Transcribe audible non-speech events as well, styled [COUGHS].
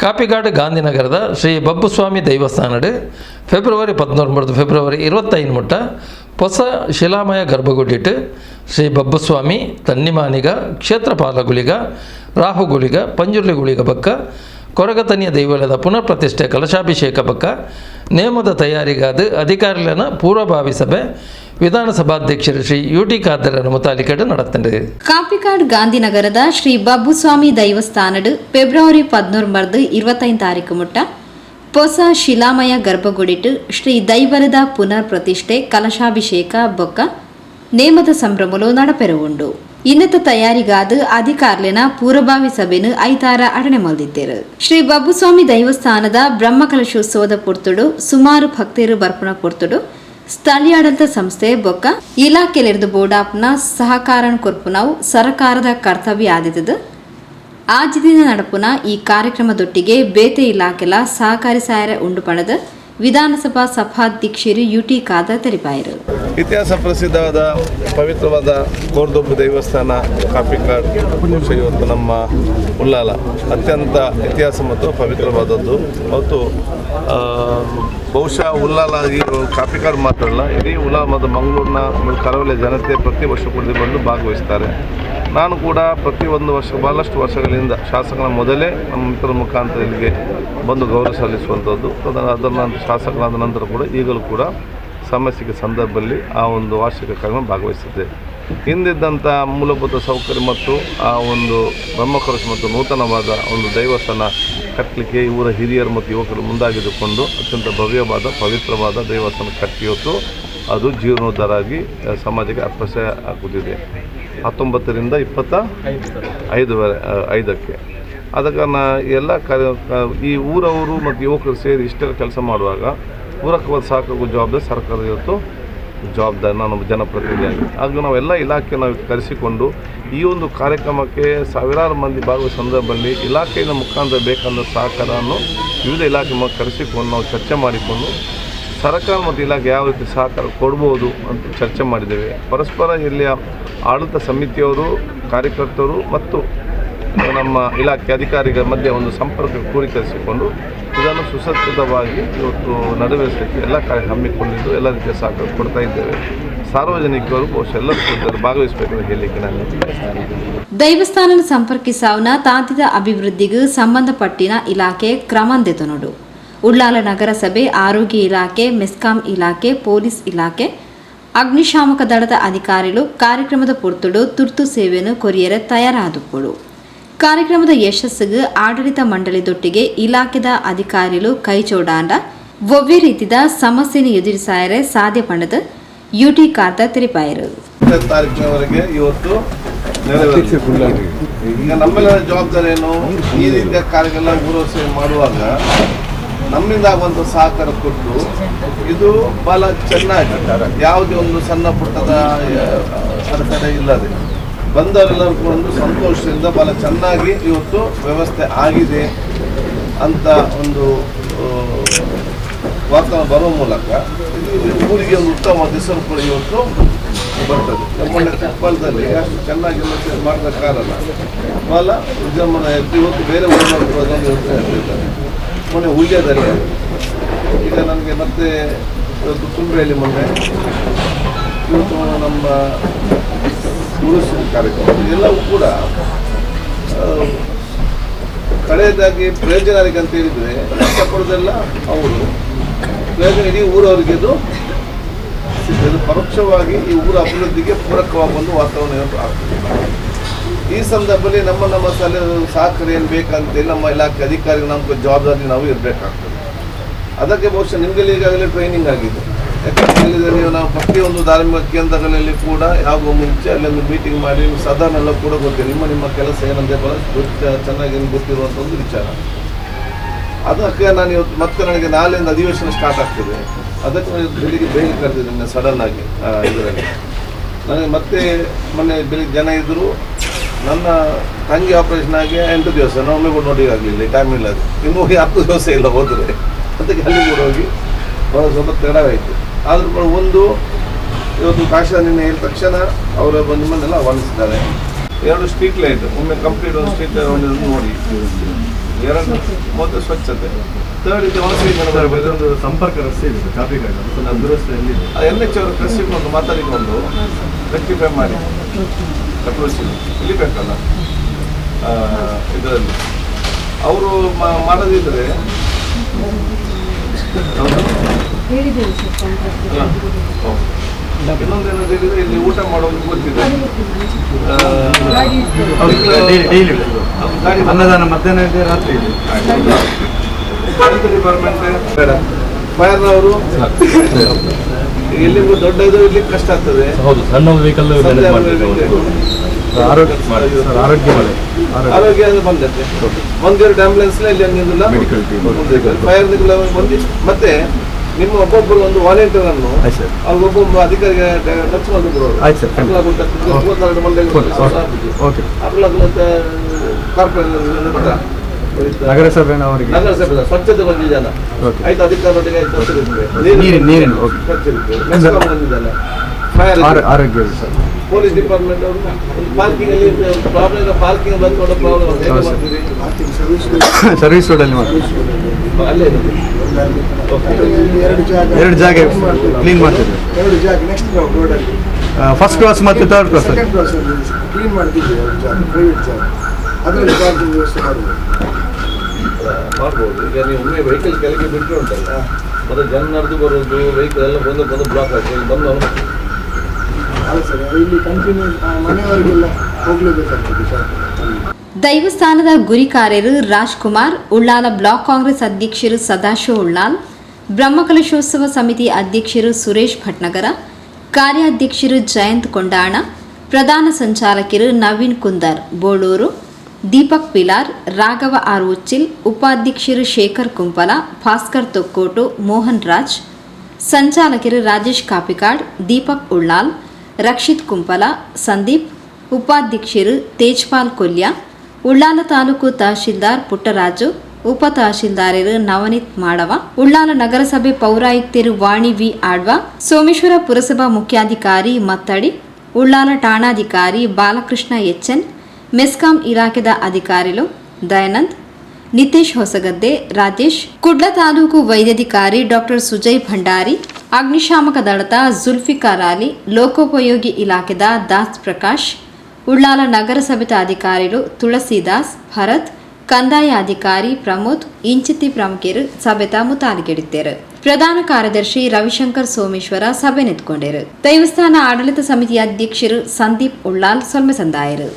ಕಾಪಿಗಾಡು ಗಾಂಧಿನಗರದ Shri Babbuswami ದೈವಸ್ಥಾನಡ್ February ಪದ್ನೊಂಬತ್ತು February இருபத்தைந்து ಮುಟ್ಟ ಹೊಸ ಶಿಲಾಮಯ ಗರ್ಭಗುಡಿಟ್ಟು ಶ್ರೀ ಬಬ್ಬುಸ್ವಾಮಿ ತನ್ನಿಮಾನಿಗ ಕ್ಷೇತ್ರಪಾಲಗುಳಿಗ ರಾಹುಗುಳಿಗ ಪಂಜುರ್ಲಿಗುಳಿಗ ಬಕ್ಕ ಕೊರಗತನಿಯ ದೈವಲದ ಪುನರ್ ಪ್ರತಿಷ್ಠೆ ಕಲಶಾಭಿಷೇಕ ಬಕ್ಕ ನೇಮದ ತಯಾರಿಗಾದ ಅಧಿಕಾರಿಗಳನ್ನ ಪೂರ್ವಭಾವಿ ಸಭೆ ವಿಧಾನಸಭಾಧ್ಯಕ್ಷರು ಶ್ರೀ ಯು ಟಿ ಖಾದರನ ಮುತಾಲಿಕೆಟ್ ನಡೆತ್ತದೆ ಕಾಪಿಕಾಡ್ ಗಾಂಧಿನಗರದ ಶ್ರೀ ಬಬ್ಬುಸ್ವಾಮಿ ದೈವಸ್ಥಾನಡ್ ಫೆಬ್ರವರಿ ಪದ್ನೊಂಬರ್ದು இருபத்தைந்து ತಾರೀಕು ಮುಟ್ಟ ಹೊಸ ಶಿಲಾಮಯ ಗರ್ಭಗುಡಿಟ್ಟು ಶ್ರೀ ದೈವಲದ ಪುನರ್ ಪ್ರತಿಷ್ಠೆ ಕಲಶಾಭಿಷೇಕ ಬೊಕ್ಕ ನೇಮದ ಸಂಭ್ರಮಲು ನಡಪೆರುವುಂಡು ಇನ್ನತ ತಯಾರಿಗಾದ ಅಧಿಕಾರ್ಲಿನ ಪೂರ್ವಭಾವಿ ಸಭೆನು ಐತಾರ ಅಡಣೆ ಮಲ್ದಿದ್ದೇರು ಶ್ರೀ ಬಬ್ಬುಸ್ವಾಮಿ ದೈವಸ್ಥಾನದ ಬ್ರಹ್ಮಕಲಶೋತ್ಸವದ ಪುರ್ತುಡು ಸುಮಾರು ಭಕ್ತರು ಬರ್ಪಣ ಪುರ್ತುಡು ಸ್ಥಳೀಯಾಡಳಿತ ಸಂಸ್ಥೆ ಬೊಕ್ಕ ಇಲಾಖೆಲಿರ್ದು ಬೋಡಾಪ್ನ ಸಹಕಾರ ಕೊರ್ಪುನವು ಸರಕಾರದ ಕರ್ತವ್ಯ ಆದಿತದು ಆಜಿದಿನ ನಡಪುನ ಈ ಕಾರ್ಯಕ್ರಮದೊಟ್ಟಿಗೆ ಬೇತೆ ಇಲಾಖೆಲ ಸಹಕಾರಿ ಸಾಯರ ಉಂಡು ಪಣದ ವಿಧಾನಸಭಾ ಸಭಾಧ್ಯಕ್ಷರು ಯುಟಿ ಖಾದರ್ ತೆರಿಬಾಯರು. ಇತಿಹಾಸ ಪ್ರಸಿದ್ಧವಾದ, ಪವಿತ್ರವಾದ ಕೋರ್ದೊಬ್ಬು ದೇವಸ್ಥಾನ ಕಾಪಿಕಾಡ್ ಇವತ್ತು ನಮ್ಮ ಉಲ್ಲಾಲ ಅತ್ಯಂತ ಇತಿಹಾಸ ಮತ್ತು ಪವಿತ್ರವಾದದ್ದು. ಮತ್ತು ಬಹುಶಃ ಉಲ್ಲಾಲ ಈ ಕಾಪಿಕಾಡ್ ಮಾತ್ರ ಅಲ್ಲ, ಇಡೀ ಉಲ್ಲಾಲ ಮತ್ತು ಮಂಗಳೂರಿನ ಕರಾವಳಿಯ ಕರಾವಳಿ ಜನತೆ ಪ್ರತಿ ವರ್ಷ ಕೂಡ ಬಂದು ಭಾಗವಹಿಸ್ತಾರೆ. ನಾನು ಕೂಡ ಪ್ರತಿ ಒಂದು ವರ್ಷ ಭಾಳಷ್ಟು ವರ್ಷಗಳಿಂದ ಶಾಸಕನ ಮೊದಲೇ ನಮ್ಮ ಮಿತ್ರರ ಮುಖಾಂತರ ಇಲ್ಲಿಗೆ ಬಂದು ಗೌರವ ಸಲ್ಲಿಸುವಂಥದ್ದು. ಅದನ್ನು ಶಾಸಕನಾದ ಶಾಸಕರಾದ ನಂತರ ಕೂಡ ಈಗಲೂ ಕೂಡ ಸಮಸ್ಯೆಗೆ ಸಂದರ್ಭದಲ್ಲಿ ಆ ಒಂದು ವಾರ್ಷಿಕ ಕಾರ್ಯಕ್ರಮ ಭಾಗವಹಿಸಿದ್ದೆ ಹಿಂದಿದ್ದಂಥ ಮೂಲಭೂತ ಸೌಕರ್ಯ ಮತ್ತು ಆ ಒಂದು ಬ್ರಹ್ಮಕಲಶ ಮತ್ತು ನೂತನವಾದ ಒಂದು ದೈವಸ್ಥಾನ ಕಟ್ಟಲಿಕ್ಕೆ ಇವರ ಹಿರಿಯರು ಮತ್ತು ಯುವಕರು ಮುಂದಾಗಿದ್ದುಕೊಂಡು ಅತ್ಯಂತ ಭವ್ಯವಾದ, ಪವಿತ್ರವಾದ ದೇವಸ್ಥಾನ ಕಟ್ಟಿ ಅದು ಜೀರ್ಣೋದ್ಧಾರ ಆಗಿ ಸಮಾಜಕ್ಕೆ ಅರ್ಪಣೆ ಆಗುತ್ತಿದೆ. ಹತ್ತೊಂಬತ್ತರಿಂದ ಇಪ್ಪತ್ತ ಐದುವರೆ ಐದಕ್ಕೆ. ಆದ ಕಾರಣ ಎಲ್ಲ ಕಾರ್ಯ ಈ ಊರವರು ಮತ್ತು ಯುವಕರು ಸೇರಿ ಇಷ್ಟೆಲ್ಲ ಕೆಲಸ ಮಾಡುವಾಗ ಪೂರಕವಾದ ಸಾಕಾಗುವ ಜವಾಬ್ದಾರಿ ಸರ್ಕಾರ ಇವತ್ತು ಜವಾಬ್ದಾರಿ, ನಾನು ಜನಪ್ರತಿನಿಧಿಯಾಗಿ ಹಾಗೂ ನಾವೆಲ್ಲ ಇಲಾಖೆ ನಾವು ಕರೆಸಿಕೊಂಡು ಈ ಒಂದು ಕಾರ್ಯಕ್ರಮಕ್ಕೆ ಸಾವಿರಾರು ಮಂದಿ ಭಾಗವಹಿಸ ಸಂದರ್ಭದಲ್ಲಿ ಇಲಾಖೆಯಿಂದ ಮುಖಾಂತರ ಬೇಕಾದ ಸಹಕಾರವನ್ನು ವಿವಿಧ ಇಲಾಖೆ ಕರೆಸಿಕೊಂಡು ನಾವು ಚರ್ಚೆ ಮಾಡಿಕೊಂಡು ಸರ್ಕಾರ ಮತ್ತು ಇಲಾಖೆ ಯಾವ ರೀತಿ ಸಹಕಾರ ಕೊಡ್ಬೋದು ಅಂತ ಚರ್ಚೆ ಮಾಡಿದ್ದೇವೆ. ಪರಸ್ಪರ ಇಲ್ಲಿಯ ಆಡಳಿತ ಸಮಿತಿಯವರು, ಕಾರ್ಯಕರ್ತರು ಮತ್ತು ನಮ್ಮ ಇಲಾಖೆ ಅಧಿಕಾರಿಗಳ ಮಧ್ಯೆ ಒಂದು ಸಂಪರ್ಕ ಕ್ರೋಢೀಕರಿಸಿಕೊಂಡು ಇದನ್ನು ಸುಸಜ್ಜಿತವಾಗಿ ಇವತ್ತು ನೆರವೇರಿಸಲಿಕ್ಕೆ ಎಲ್ಲ ಕಾರ್ಯ ಹಮ್ಮಿಕೊಂಡಿದ್ದು ಎಲ್ಲ ರೀತಿಯ ಸಹಕಾರ ಕೊಡ್ತಾ ಇದ್ದೇವೆ. ಸಾರ್ವಜನಿಕರು ಬಹುಶಃ ಎಲ್ಲರೂ ಭಾಗವಹಿಸಬೇಕು ಅಂತ ಭಾಗವಹಿಸಬೇಕಂತ ಹೇಳಲಿಕ್ಕೆ ನಾನು ದೈವಸ್ಥಾನ ಸಂಪರ್ಕಿಸಾವ್ನ ತಾಂತ್ರಿಕ ಅಭಿವೃದ್ಧಿಗೂ ಸಂಬಂಧಪಟ್ಟಿನ ಇಲಾಖೆ ಕ್ರಮಂದೆತನೊಡು ಉಳ್ಳಾಲ ನಗರಸಭೆ, ಆರೋಗ್ಯ ಇಲಾಖೆ, ಮೆಸ್ಕಾಂ ಇಲಾಖೆ, ಪೊಲೀಸ್ ಇಲಾಖೆ, ಅಗ್ನಿಶಾಮಕ ದಳದ ಅಧಿಕಾರಿಗಳು ಕಾರ್ಯಕ್ರಮದ ಪುರ್ತುಡು ತುರ್ತು ಸೇವೆಯನ್ನು ಕೊರಿಯರ ತಯಾರಾದುಕೊಳ್ಳು ಕಾರ್ಯಕ್ರಮದ ಯಶಸ್ಸಿಗೆ ಆಡಳಿತ ಮಂಡಳಿದೊಟ್ಟಿಗೆ ಇಲಾಖೆದ ಅಧಿಕಾರಿಗಳು ಕೈಚೋಡಾಂಡ, ಒವ್ವೆ ರೀತಿದ ಸಮಸ್ಯೆಯನ್ನು ಎದುರಿಸಾಯರೆ ಸಾಧ್ಯ ಪಂಡದ ಯುಟಿ ಕಾರ್ತ ತೆರಿಪಾಯರು. ಈಗ ಜವಾಬ್ದಾರಿ ಏನು ಈ ರೀತಿಯ ಕಾರ್ಯಗಳ ಗುರುಸೆ ಮಾಡುವಾಗ ನಮ್ಮಿಂದ ಒಂದು ಸಹಕಾರ ಕೊಟ್ಟು ಇದು ಬಹಳ ಚೆನ್ನಾಗಿ ಯಾವುದೇ ಒಂದು ಸಣ್ಣ ಪುಟ್ಟದ ಅಡೆತಡೆ ಇಲ್ಲದೆ. ಬಂದವರೆಲ್ಲರೂ ಕೂಡ ಒಂದು ಸಂತೋಷದಿಂದ ಬಹಳ ಚೆನ್ನಾಗಿ ಇವತ್ತು ವ್ಯವಸ್ಥೆ ಆಗಿದೆ ಅಂತ ಒಂದು ವಾತಾವರಣ ಬರುವ ಮೂಲಕ ಊರಿಗೆ ಒಂದು ಉತ್ತಮ ಹೆಸರು ಕೂಡ ಇವತ್ತು ಬರ್ತದೆ. ನಮ್ಮನ್ನ ಕೊಪ್ಪಳದಲ್ಲಿ ಅಷ್ಟು ಚೆನ್ನಾಗಿ ಮಾಡಿದ ಕಾರಣ ಬಹಳ ವಿಜೃಂಭಣೆ ಇವತ್ತು ಬೇರೆ ಊರಿನ ಕೂಡ ಇವತ್ತು ಮೊನ್ನೆ ಹುಲ್ಯದಲ್ಲಿ ಈಗ ನನಗೆ ಮತ್ತೆ ಇವತ್ತು ತುಂಬ್ರೆಯಲ್ಲಿ ಮೊನ್ನೆ ಇವತ್ತು ನಮ್ಮ ಉಳಿಸಿದ ಕಾರ್ಯಕ್ರಮ. ಇದೆಲ್ಲವೂ ಕೂಡ ಪ್ರಯೋಜನ ಪ್ರಯೋಜನರಿಗೆ ಅಂತ ಹೇಳಿದರೆ ಕಷ್ಟಪಡೋದೆಲ್ಲ ಅವರು. ಪ್ರಯೋಜನ ಇಡೀ ಊರವರಿಗೆ ಇದು. ಪರೋಕ್ಷವಾಗಿ ಈ ಊರ ಅಭಿವೃದ್ಧಿಗೆ ಪೂರಕವಾಗಿ ಒಂದು ವಾತಾವರಣ ಆಗ್ತದೆ. ಈ ಸಂದರ್ಭದಲ್ಲಿ ನಮ್ಮ ನಮ್ಮ ಸಲ ಸಹಕಾರ ಏನು ಬೇಕಂತೇಳಿ ನಮ್ಮ ಇಲಾಖೆ ಅಧಿಕಾರಿಗಳು ನಮ್ಮ ಜವಾಬ್ದಾರಿ ನಾವು ಇರಬೇಕಾಗ್ತದೆ. ಅದಕ್ಕೆ ಬಹುಶಃ ನಿಮಗೆಲ್ಲ ಈಗಾಗಲೇ ಟ್ರೈನಿಂಗ್ ಆಗಿದೆ. ಯಾಕಂತ ಹೇಳಿದರೆ ನೀವು ನಾವು ಪ್ರತಿಯೊಂದು ಧಾರ್ಮಿಕ ಕೇಂದ್ರಗಳಲ್ಲಿ ಕೂಡ ಯಾವ ಮುಂಚೆ ಅಲ್ಲೊಂದು ಮೀಟಿಂಗ್ ಮಾಡಿ ಸಾಧಾರಣ ಕೂಡ ಗೊತ್ತಿದೆ. ನಿಮ್ಮ ನಿಮ್ಮ ಕೆಲಸ ಏನಂತ ಬಹಳ ಚೆನ್ನಾಗಿ ಗೊತ್ತಿರುವಂಥ ಒಂದು ವಿಚಾರ. ಅದಕ್ಕೆ ನಾನು ಇವತ್ತು ಮತ್ತೆ ನನಗೆ ನಾಳೆಯಿಂದ ಅಧಿವೇಶನ ಸ್ಟಾರ್ಟ್ ಆಗ್ತದೆ. ಅದಕ್ಕೆ ನಾನು ಬೆಳಿಗ್ಗೆ ಬೇಗ ಕರೆದಿದ್ದೇನೆ ಸಡನ್ ಆಗಿ ಇದರಲ್ಲಿ. ನನಗೆ ಮತ್ತೆ ಮೊನ್ನೆ ಬೆಳಿಗ್ಗೆ ಜನ ಇದ್ದರು ನನ್ನ ತಂಗಿ ಆಪರೇಷನ್ ಆಗಿ ಎಂಟು ದಿವಸ ಒಮ್ಮೆ ಕೂಡ ನೋಡಿ ಆಗಲಿಲ್ಲ ಟೈಮ್ ಇಲ್ಲ ಅದು. ಇನ್ನು ಹೋಗಿ ಹತ್ತು ದಿವಸ ಇಲ್ಲ ಹೋದರೆ. ಅದಕ್ಕೆ ಅಲ್ಲಿ ಕೂಡ ಹೋಗಿ ಬಹಳ ಸ್ವಲ್ಪ ತಡವಾಯಿತು. ಆದರೂ ಕೂಡ ಒಂದು ಇವತ್ತು ಕಾಶ ನಿನ್ನೆ ಹೇಳಿದ ತಕ್ಷಣ ಅವರ ಬಂದು ನಿಮ್ಮನ್ನೆಲ್ಲ ಆಹ್ವಾನಿಸಿದ್ದಾರೆ ಎರಡು ಸ್ಟ್ರೀಟ್ ಲೈಟ್ ಒಮ್ಮೆ ಕಂಪ್ಲೀಟ್ ಒಂದು ಸ್ಟ್ರೀಟ್ ಲೈಟ್ ಒಂದು ನೋಡಿ. ಎರಡು ಮೊದಲು ಸ್ವಚ್ಛತೆ. ಥರ್ಡ್ ಇದು ಒಂದು ಸಂಪರ್ಕ ರಸ್ತೆ ಇದೆ ಕಾಫಿ ದುರಸ್ತಿಯಲ್ಲಿ ಎನ್ ಎಚ್ ಅವರು ಕರೆಸಿಕೊಂಡು ಮಾತಾಡಿಕೊಂಡು ರೆಕ್ಟಿಫೈ ಮಾಡಿ. ಅಪ್ರೋಚ್ ಇಲ್ಲಿ ಬೇಕಲ್ಲ ಆ, ಇದರಲ್ಲಿ. ಅವರು ಮಾಡದಿದ್ರೆ ಇನ್ನೊಂದು ಏನಂತ ಹೇಳಿದ್ರೆ ಇಲ್ಲಿ ಊಟ ಮಾಡೋದು ಗೊತ್ತಿದೆ. ಅನ್ನದಾನ ಮಧ್ಯಾಹ್ನ ಇದೆ ರಾತ್ರಿ ಇದೆ. ಡಿಪಾರ್ಟ್ಮೆಂಟ್ ಬೇಡ. ಫೈರ್ನವರು? ಎಲ್ಲಿಗೂ ದೊಡ್ಡ ಇದು ಇರ್ಲಿಕ್ಕೆ ಕಷ್ಟ ಆಗ್ತದೆ ಹೌದು ಸಣ್ಣ ವೆಹಿಕಲ್ ಮ್ಯಾನೇಜ್ ಮಾಡಬೇಕು ಆರೋಗ್ಯ ಸರ್ ಆರೋಗ್ಯ ಮಳೆ ಆರೋಗ್ಯ ಆರೋಗ್ಯ ಅದು ಬಂದೈತೆ ಒಂದೆರಡು ಆಂಬುಲೆನ್ಸ್ ಇಲ್ಲಿ ಹಂಗಿಲ್ಲ Medical team. ಫೈರ್ ಬಂದು ಮತ್ತೆ ನಿಮ್ಮ ಒಬ್ಬೊಬ್ಬರು ಒಂದು ವಾಲಂಟಿಯರ್ ಅನ್ನು ಆಯ್ತು ಸರ್ ಅವ್ರಿಗೊಬ್ಬೊಬ್ಬ ಅಧಿಕಾರಿಗೆ ಟಚ್ ಮಾಡಿದ್ರು ಆಯ್ತು ಸರ್ ಕಾರ್ಪೊರೇಟ್ ನಗರಸಭೆನವರಿಗೆ. ನಗರಸಭೆ ಸ್ವಚ್ಛತೆ ಬಂದಿದೆಯಲ್ಲ? ಓಕೆ. ಆಯ್ತು ಅಧಿಕಾರದೊಟ್ಟಿಗೆ ನೀರಿನ ನೀರಿನ ಬಂದಿದ್ದಾನೆ ಫೈರ್ ಆರೋ- ಆರೋಗ್ಯ ಸರ್ ಪೊಲೀಸ್ ಡಿಪಾರ್ಟ್ಮೆಂಟ್ ಅವರು ಪಾರ್ಕಿಂಗ್ ಅಲ್ಲಿ ಪ್ರಾಬ್ಲಮ್ ಪಾರ್ಕಿಂಗ್ ಬಂದ್ಕೊಂಡು ಪ್ರಾಬ್ಲಮ್ ಹೇಗೆ ಹೌದು. ಮಾಡ್ತೀರಿ? ಸರ್ವಿಸ್ ರೋಡಲ್ಲಿ [COUGHS] ಅಲ್ಲೇ. ಎರಡು ಜಾಗ. ಕ್ಲೀನ್ ಮಾಡ್ತಿದ್ವಿ ಎರಡು ಜಾಗ. ನೆಕ್ಸ್ಟ್ ನಾವು ರೋಡಲ್ಲಿ ಫಸ್ಟ್ ಕ್ಲಾಸ್ ಮತ್ತೆ ಥರ್ಡ್ ಕ್ಲಾಸ್ ಕ್ಲೀನ್ ಮಾಡ್ತೀವಿ ಎರಡು ಜಾಗ ಪ್ರೈವೇಟ್ ಜಾಗ. ಅದರಲ್ಲಿ ಪಾರ್ಕಿಂಗ್ ವ್ಯವಸ್ಥೆ ಮಾಡಬೇಕು ಮಾಡ್ಬೋದು. ಈಗ ನೀವು ಒಮ್ಮೆ ವೆಹಿಕಲ್ ಕೆಳಗೆ ಬಿಟ್ಟರೆ ಉಂಟಲ್ಲ ಮತ್ತೆ ಜನ ನಡೆದು ಬರೋದು ವೆಹಿಕಲ್ ಎಲ್ಲ ಬಂದು ಬಂದು ಬ್ಲಾಕ್ ಆಗ್ತದೆ ಇಲ್ಲಿ ಬಂದು ಅವ್ನು ಸರ್ ಇಲ್ಲಿ ಕಂಟಿನ್ಯೂ ಮನೆಯವರಿಗೆಲ್ಲ ಹೋಗ್ಲೇಬೇಕಾಗ್ತದೆ ಸರ್ ದೈವಸ್ಥಾನದ ಗುರಿಕಾರ್ಯರು ರಾಜ್ಕುಮಾರ್ ಉಳ್ಳಾಲ ಬ್ಲಾಕ್ ಕಾಂಗ್ರೆಸ್ ಅಧ್ಯಕ್ಷರು ಸದಾಶಿವ ಉಳ್ಳಾಲ್ ಬ್ರಹ್ಮಕಲಶೋತ್ಸವ ಸಮಿತಿ ಅಧ್ಯಕ್ಷರು ಸುರೇಶ್ ಭಟ್ನಗರ ಕಾರ್ಯಾಧ್ಯಕ್ಷರು ಜಯಂತ್ ಕೊಂಡಾಣ ಪ್ರಧಾನ ಸಂಚಾಲಕರು ನವೀನ್ ಕುಂದರ್ ಬೋಳೂರು ದೀಪಕ್ ಪಿಲಾರ್, ರಾಘವ ಆರ್ ಉಚ್ಚಿಲ್, ಉಪಾಧ್ಯಕ್ಷರು ಶೇಖರ್ ಕುಂಪಲ, ಭಾಸ್ಕರ್ ತೊಕ್ಕೋಟು, ಮೋಹನ್ ರಾಜ್, ಸಂಚಾಲಕರು ರಾಜೇಶ್ ಕಾಪಿಕಾಡ್, ದೀಪಕ್ ಉಳ್ಳಾಲ್, ರಕ್ಷಿತ್ ಕುಂಪಲ, ಸಂದೀಪ್, ಉಪಾಧ್ಯಕ್ಷರು ತೇಜ್ಪಾಲ್ ಕೊಲ್ಯ, ಉಳ್ಳಾಲ ತಾಲೂಕು ತಹಶೀಲ್ದಾರ್ ಪುಟ್ಟರಾಜು, ಉಪ ತಹಶೀಲ್ದಾರರು ನವನೀತ್ ಮಾಡವ, ಉಳ್ಳಾಲ ನಗರಸಭೆ ಪೌರಾಯುಕ್ತರು ವಾಣಿ ವಿ ಆಡ್ವ ಸೋಮೇಶ್ವರ ಪುರಸಭಾ ಮುಖ್ಯಾಧಿಕಾರಿ ಮತ್ತಡಿ, ಉಳ್ಳಾಲ ಠಾಣಾಧಿಕಾರಿ ಬಾಲಕೃಷ್ಣ ಎಚ್ಎನ್ ಮೆಸ್ಕಾಂ ಇಲಾಖೆದ ಅಧಿಕಾರಿಗಳು ದಯಾನಂದ್, ನಿತೇಶ್ ಹೊಸಗದ್ದೆ ರಾಜೇಶ್, ಕುಡ್ಲ ತಾಲೂಕು ವೈದ್ಯಾಧಿಕಾರಿ ಡಾಕ್ಟರ್ ಸುಜಯ್ ಭಂಡಾರಿ, ಅಗ್ನಿಶಾಮಕ ದಳದ ಜುಲ್ಫಿಕಾರ್ ಅಲಿ ಲೋಕೋಪಯೋಗಿ ಇಲಾಖೆದ ದಾಸ್ ಪ್ರಕಾಶ್, ಉಳ್ಳಾಲ ನಗರಸಭೆದ ಅಧಿಕಾರಿಗಳು ತುಳಸಿದಾಸ್ ಭರತ್, ಕಂದಾಯ ಅಧಿಕಾರಿ ಪ್ರಮೋದ್, ಇಂಚಿತಿ ಪ್ರಮುಖರು ಸಭೆತ ಮುತಾಲಿಗೆಡಿದ್ದರು ಪ್ರಧಾನ ಕಾರ್ಯದರ್ಶಿ ರವಿಶಂಕರ್ ಸೋಮೇಶ್ವರ ಸಭೆ ನೆತ್ಕೊಂಡರು. ದೈವಸ್ಥಾನ ಆಡಳಿತ ಸಮಿತಿ ಅಧ್ಯಕ್ಷರು ಸಂದೀಪ್ ಉಳ್ಳಾಲ್ ಸೊಲ್ಮೆಸಂದಾಯರು